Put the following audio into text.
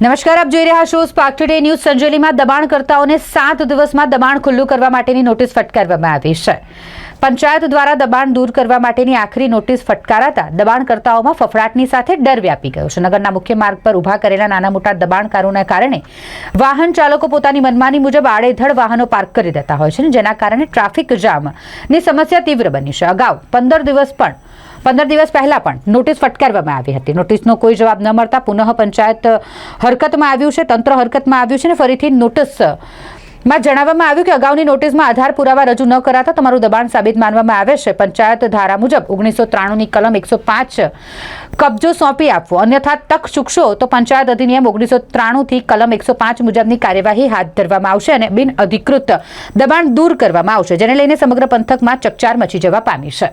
નમસ્કાર, આપ જોઈ રહ્યા છો સ્પાર્ક ટુડે ન્યૂઝ સંજોલીમાં દબાણકર્તાઓને સાત દિવસમાં દબાણ ખુલ્લું કરવા માટેની નોટિસ ફટકારવામાં આવી છે. પંચાયત દ્વારા દબાણ દૂર કરવા માટેની આખરી નોટિસ ફટકારાતા દબાણકર્તાઓમાં ફફડાટની સાથે ડર વ્યાપી ગયો છે. નગરના મુખ્ય માર્ગ પર ઊભા કરેલા નાના મોટા દબાણકારોના કારણે વાહન ચાલકો પોતાની મનમાની મુજબ આડેધડ વાહનો પાર્ક કરી દેતા હોય છે જેના કારણે ટ્રાફિક જામની સમસ્યા તીવ્ર બની છે. અગાઉ પંદર દિવસ પણ પંદર દિવસ પહેલાં પણ નોટિસ ફટકારવામાં આવી હતી. નોટિસનો કોઈ જવાબ ન મળતા પુનઃ પંચાયત હરકતમાં આવ્યું છે, તંત્ર હરકતમાં આવ્યું છે ને ફરીથી નોટિસમાં જણાવવામાં આવ્યું કે અગાઉની નોટિસમાં આધાર પુરાવા રજૂ ન કરાતા તમારું દબાણ સાબિત માનવામાં આવે છે. પંચાયત ધારા મુજબ ઓગણીસો ત્રાણુંની કલમ એકસો પાંચ કબજો સોંપી આપવો. અન્યથા તક ચૂકશો તો પંચાયત અધિનિયમ ઓગણીસો ત્રાણુંથી કલમ એકસો પાંચ મુજબની કાર્યવાહી હાથ ધરવામાં આવશે અને બિન અધિકૃત દબાણ દૂર કરવામાં આવશે, જેને લઈને સમગ્ર પંથકમાં ચકચાર મચી જવા પામી છે.